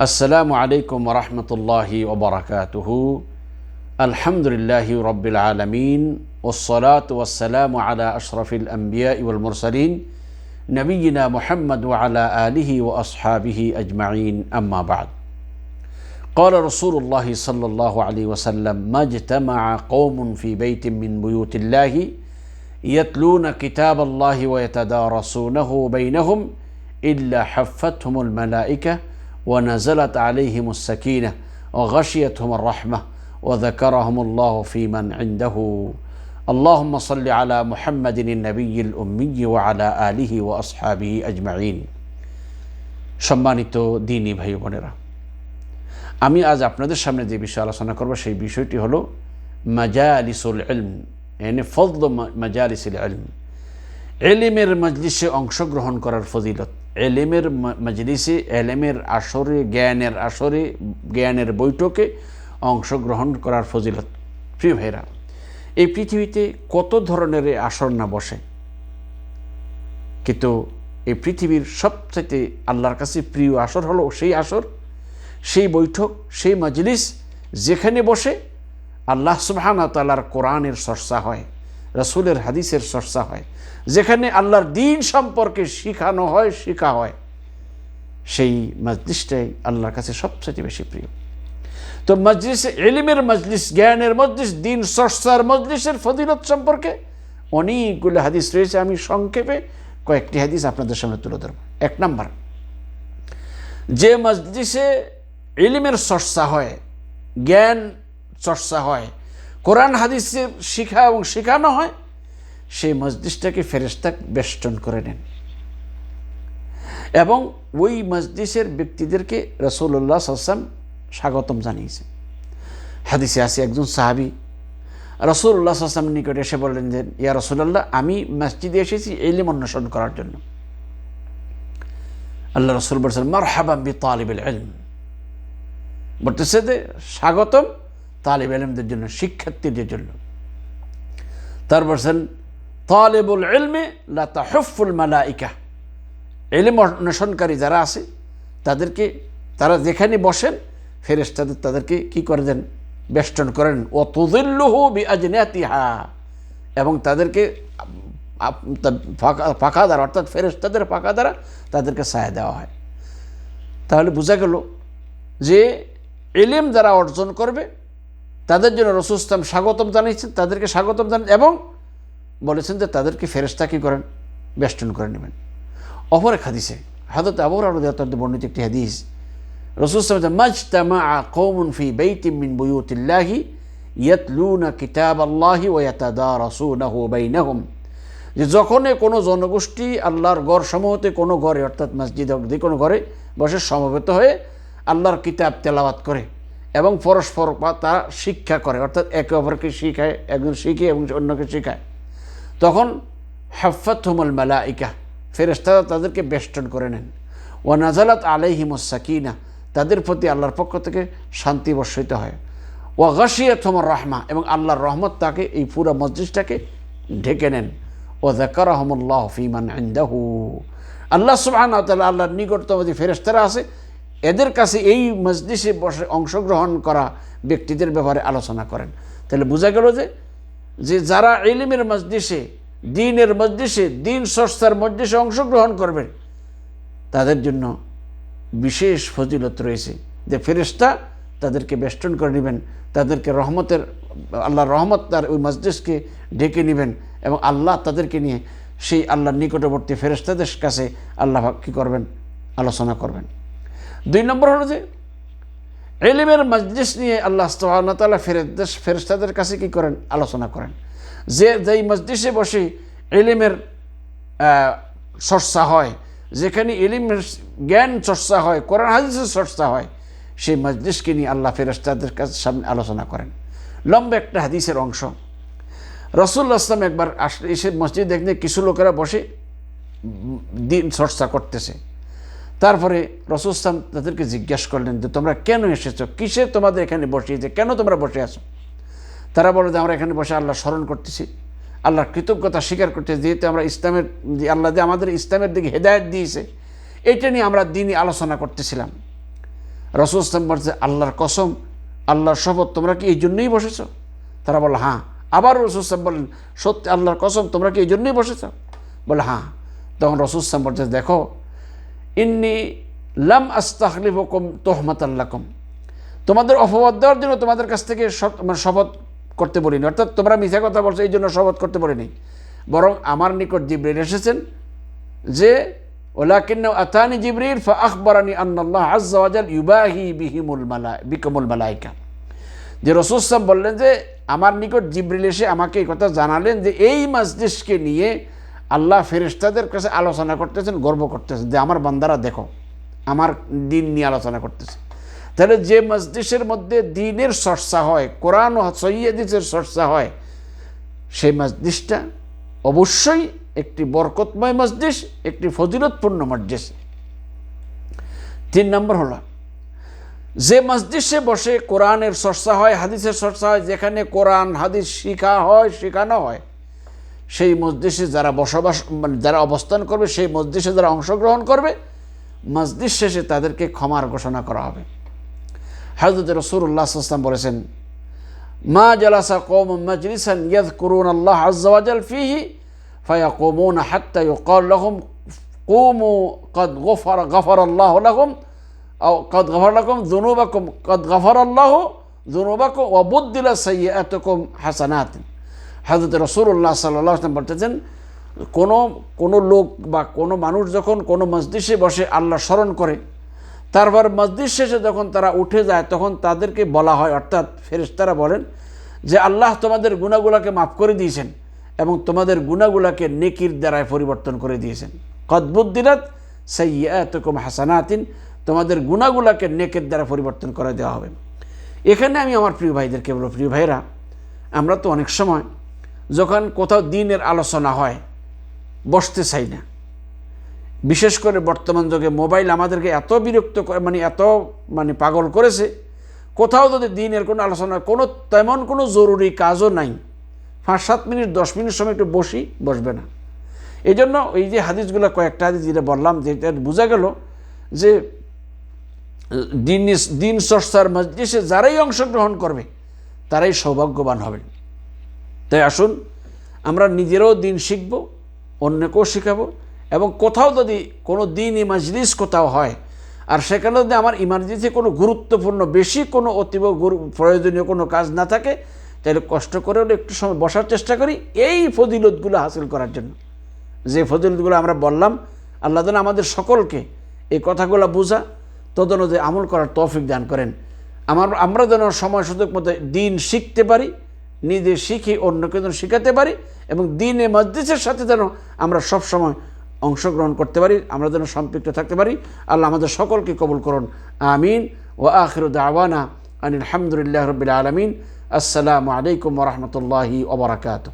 السلام عليكم ورحمة الله وبركاته. الحمد لله رب العالمين والصلاة والسلام على أشرف الأنبياء والمرسلين نبينا محمد وعلى آله وأصحابه أجمعين أما بعد. قال رسول الله صلى الله عليه وسلم ما اجتمع قوم في بيت من بيوت الله يتلون كتاب الله ويتدارسونه بينهم إلا حفتهم الملائكة ونزلت عليهم السكينة وغشيتهم الرحمة وذكرهم الله في من عنده اللهم صل على محمد النبي الأمي وعلى آله وأصحابه أجمعين সম্মানিত দিনী ভাই বোনেরা আমি আজ আপনাদের সামনে যে বিষয় আলোচনা করব সেই বিষয়টি হলো মাজালিসুল ইলম এনে ফজল মাজালিসুল ইলম এলিমের মজলিসে অংশগ্রহণ করার ফজিলত এলিমের মজলিসে এলেমের আসরে, জ্ঞানের আসরে, জ্ঞানের বৈঠকে অংশগ্রহণ করার ফজিলত। প্রিয় ভাইরা এই পৃথিবীতে কত ধরনের আসর না বসে? কিন্তু এই পৃথিবীর সবচাইতে আল্লাহর কাছে প্রিয় আসর হলো সেই আসর, সেই বৈঠক, সেই মজলিস যেখানে বসে আল্লাহ সুবাহানা তাল্লার কোরআনের চর্চা হয়। রসুলের হাদিসের চর্চা হয়, যেখানে আল্লাহর দিন সম্পর্কে শিখানো হয়, শেখা হয়, সেই মজলিসটাই আল্লাহর কাছে সবচেয়ে বেশি প্রিয়। তো মজলিস এলিমের মজলিস, জ্ঞানের মজলিস, দিন চর্চার মজলিসের ফদিলত সম্পর্কে অনেকগুলো হাদিস রয়েছে। আমি সংক্ষেপে কয়েকটি হাদিস আপনাদের সামনে তুলে ধরব। এক নাম্বার, যে মজলিসে ইলিমের চর্চা হয়, জ্ঞান চর্চা হয় কোরআন হাদিসের শিখা এবং শেখানো হয়, সেই মসজিদটাকে ফেরেস্তা বেষ্টন করে নেন। এবং ওই মসজিদের ব্যক্তিদেরকে রসুল্লাহ সাল্লাম স্বাগতম জানিয়েছে। হাদিসে আসে একজন সাহাবি রসুল্লাহ সাল্লাম নিকট এসে বললেন যে, ইয়া রসুল্লাহ আমি মসজিদে এসেছি, এলিম অন্বেষণ করার জন্য। আল্লাহ রসুল বলছেন মার হাবাম বি তালিবুল এলম বলতেছে যে, স্বাগতম তালিব এলমদের জন্য, শিক্ষার্থীদের জন্য। তার বলছেন, তালেবুল এলমে লাতা হফুল মালাইকা। এলিম অন্বেষণকারী যারা আছে, তাদেরকে, তারা যেখানে বসেন ফেরেস্তাদের তাদেরকে কি করে দেন? বেষ্টন করেন। ও তুদিল্লুহু বি আজনাতিহা এবং তাদেরকে ফাঁকা ফাঁকা দ্বারা অর্থাৎ ফেরেস্তাদের ফাঁকা দ্বারা তাদেরকে ছায়া দেওয়া হয়। তাহলে বোঝা গেল যে এলিম যারা অর্জন করবে তাদের জন্য রসুস্তাম স্বাগতম জানিয়েছেন, তাদেরকে স্বাগতম জানান এবং বলেছেন যে তাদেরকে ফেরেস্তা কী করেন? বেষ্টন করে নেবেন। অপর এক হাদিসে হাদত আবর আরও বর্ণিত একটি হাদিস রসুলাম মাজতামা কৌমুন ফি বেইতিম মিন বুয়ুতিল্লাহি ইয়াতলুনা কিতাব আল্লাহি ও ইয়াতাদারাসুনাহু বাইনাহুম। যে যখনই কোনো জনগোষ্ঠী আল্লাহর গড় সমূহতে কোনো ঘরে, অর্থাৎ মসজিদ যে কোনো ঘরে বসে সমবেত হয়ে আল্লাহর কিতাব তেলাওয়াত করে এবং পরস্পর তারা শিক্ষা করে, অর্থাৎ একে অপরকে শিখায়, একজন শিখে এবং অন্যকে শিখায়। তখন হাফাত হুমল মালাইকা ফেরেস্তারা তাদেরকে বেষ্টন করে নেন। ও নাজালাত আলাইহিমসাকিনা তাদের প্রতি আল্লাহর পক্ষ থেকে শান্তি বর্ষিত হয়। ও গাছিয়াত হোমর রহমা, এবং আল্লাহর রহমত তাকে এই পুরো মসজিদটাকে ঢেকে নেন। ও দেকা রহমুল্লাহ ফিমান আল্লাহ সুবাহ আল্লাহর নিকটতম যে ফেরেস্তারা আছে এদের কাছে এই মসজিদে বসে অংশগ্রহণ করা ব্যক্তিদের ব্যাপারে আলোচনা করেন। তাহলে বোঝা গেল যে যে যারা এলিমের মসজিষে দিনের মসজিষে দিন সস্তার মসজিষে অংশগ্রহণ করবেন তাদের জন্য বিশেষ ফজিলত রয়েছে যে ফেরেস্তা তাদেরকে বেষ্টন করে নেবেন, তাদেরকে রহমতের, আল্লাহ রহমত তার ওই মসজিদকে ঢেকে নেবেন এবং আল্লাহ তাদেরকে নিয়ে সেই আল্লাহর নিকটবর্তী ফেরেস্তাদের কাছে আল্লাহ কী করবেন? আলোচনা করবেন। দুই নম্বর হলো যে, এলিমের মসজিদ নিয়ে আল্লাহ তালা ফেরেদেশ ফেরেস্তাদের কাছে কি করেন? আলোচনা করেন। যে যেই মসজিদে বসে এলিমের চর্চা হয়, যেখানে এলিমের জ্ঞান চর্চা হয়, কোরআন হাদিসের চর্চা হয়, সেই মসজিদকে নিয়ে আল্লাহ ফেরেস্তাদের কাছে সামনে আলোচনা করেন। লম্বা একটা হাদিসের অংশ। রসুল্লা আসলাম একবার আসলে এসে মসজিদ দেখলে কিছু লোকেরা বসে দিন চর্চা করতেছে। তারপরে রসুস্তাম তাদেরকে জিজ্ঞাসা করলেন যে, তোমরা কেন এসেছ? কিসে তোমাদের এখানে বসিয়েছে কেন তোমরা বসে আছো? তারা বলে যে, আমরা এখানে বসে আল্লাহ স্মরণ করতেছি, আল্লাহর কৃতজ্ঞতা স্বীকার করতে যেহেতু আমরা ইসলামের, আল্লাহ যে আমাদের ইসলামের দিকে হেদায়ত দিয়েছে, এটা নিয়ে আমরা দিনই আলোচনা করতেছিলাম। রসুল ইসলাম বলছে আল্লাহর কসম, আল্লাহর শপথ, তোমরা কি এই জন্যই বসেছ? তারা বলল হ্যাঁ। আবার রসুল ইসলাম বললেন, সত্যি, আল্লাহর কসম, তোমরা কি এই জন্যই বসেছ? বলে হ্যাঁ। তখন রসুল ইসলাম বলছে দেখো ইন্নি লাম আস্তাহলিফ কম তোহমত আল্লাকম তোমাদের অপবাদ দেওয়ার জন্য তোমাদের কাছ থেকে মানে শপথ করতে বলিনি। অর্থাৎ তোমরা মিথ্যা কথা বলছো, এই জন্য শপথ করতে বলিনি। বরং আমার নিকট জিব্রিল এসেছেন যে, ওলাকিন্ন আতানি জিবরিল ফা আখবরানি আন্নাল্লাহ আজ্জাওয়াজাল ইউবাহি বিহিমুল মালা বিকমুল মালাইকা। যে রসুল সাহেব বললেন যে, আমার নিকট জিবরিল এসে আমাকে এই কথা জানালেন যে, এই মসজিদকে নিয়ে আল্লাহ ফেরেশতাদের কাছে আলোচনা করতেছেন, গর্ব করতেছেন যে আমার বান্দারা দেখো, আমার দিন নিয়ে আলোচনা করতেছে। তাহলে যে মসজিদের মধ্যে দিনের চর্চা হয়, কোরআন ও সৈয়দিসের চর্চা হয়, সেই মসজিদটা অবশ্যই একটি বরকতময় মসজিদ একটি ফজিলতপূর্ণ মসজিদ তিন নম্বর হলো, যে মসজিদে বসে কোরআনের চর্চা হয়, হাদিসের চর্চা হয়, যেখানে কোরআন, হাদিস শিখা হয়, শেখানো হয় সেই মজলিসে যারা বসবাস মানে যারা অবস্থান করবে, সেই মজলিসে যারা অংশগ্রহণ করবে, মজলিস শেষে তাদেরকে ক্ষমার ঘোষণা করা হবে। হজরত রসুল্লাহ আসলাম বলেছেন, মা জালাসা কৌম মজলিসান ইয়াদ করুন আল্লাহ আজাল ফিহি ফায়া কৌমুন হাত্তা ইউকাল লহম, কুমু কদ গফর গফর আল্লাহ লহম কদ গফর লহম দুনুবাকুম কদ গফর আল্লাহ দুনুবাকুম ওবুদ্দিলা সৈয়াতকুম হাসানাতিন। হাজরত রসুল্লাহ সাল্লাম বলতেছেন, কোনো কোনো লোক বা কোনো মানুষ যখন কোনো মসজিষে বসে আল্লাহ স্মরণ করে, তারপর মসজিদ শেষে যখন তারা উঠে যায়, তখন তাদেরকে বলা হয়, অর্থাৎ ফেরেশতারা বলেন যে, আল্লাহ তোমাদের গুণাগুলাকে মাফ করে দিয়েছেন এবং তোমাদের গুণাগুলাকে নেকির দ্বারায় পরিবর্তন করে দিয়েছেন। কদবুদ্দিরাত সাইয়াতকুম হাসানাতিন, তোমাদের গুণাগুলাকে নেকের দ্বারা পরিবর্তন করে দেওয়া হবে। এখানে আমি আমার প্রিয় ভাইদেরকে বলব, প্রিয় ভাইরা আমরা তো অনেক সময় যখন কোথাও দিনের আলোচনা হয়, বসতে চাই না। বিশেষ করে বর্তমান যুগে মোবাইল আমাদেরকে এত বিরক্ত করে মানে এত মানে পাগল করেছে, কোথাও যদি দিনের কোনো আলোচনা, কোনো তেমন কোনো জরুরি কাজও নাই পাঁচ সাত মিনিট, দশ মিনিট সময় একটু বসি, বসবে না। এই জন্য এই যে হাদিসগুলো, কয়েকটা হাদিস যেটা বললাম, যেটা বোঝা গেল যে, দিন দিন চর্চার মজলিসে যারাই অংশগ্রহণ করবে, তারাই সৌভাগ্যবান হবেন তাই আসুন, আমরা নিজেরাও দিন শিখব, অন্যকেও শেখাবো, এবং কোথাও যদি কোনো দিন ইমাজলিস কোথাও হয়, আর সেখানে যদি আমার ইমার্জেন্সি কোনো গুরুত্বপূর্ণ, বেশি কোনো অতীব প্রয়োজনীয় কোনো কাজ না থাকে, তাহলে কষ্ট করে হলে একটু সময় বসার চেষ্টা করি এই ফজিলতগুলো হাসিল করার জন্য। যে ফজিলতগুলো আমরা বললাম, আল্লাহ যেন আমাদের সকলকে এই কথাগুলো বোঝা, তদনুযায়ী আমল করার তৌফিক দান করেন। আমার, আমরা যেন সময় সুযোগ মতো দিন শিখতে পারি নিজে শিখি অন্যকে যেন শেখাতে পারি এবং দিনে মসজিদের সাথে যেন আমরা সব সময় অংশগ্রহণ করতে পারি, আমরা যেন সম্পৃক্ত থাকতে পারি। আল্লাহ আমাদের সকলকে কবুল করুন। আমিন। ও আখির দাওয়ানা আনিল আলহামদুলিল্লাহ রবিল আলমিন। আসসালামু আলাইকুম রহমতুল্লাহি ওবরাকাতু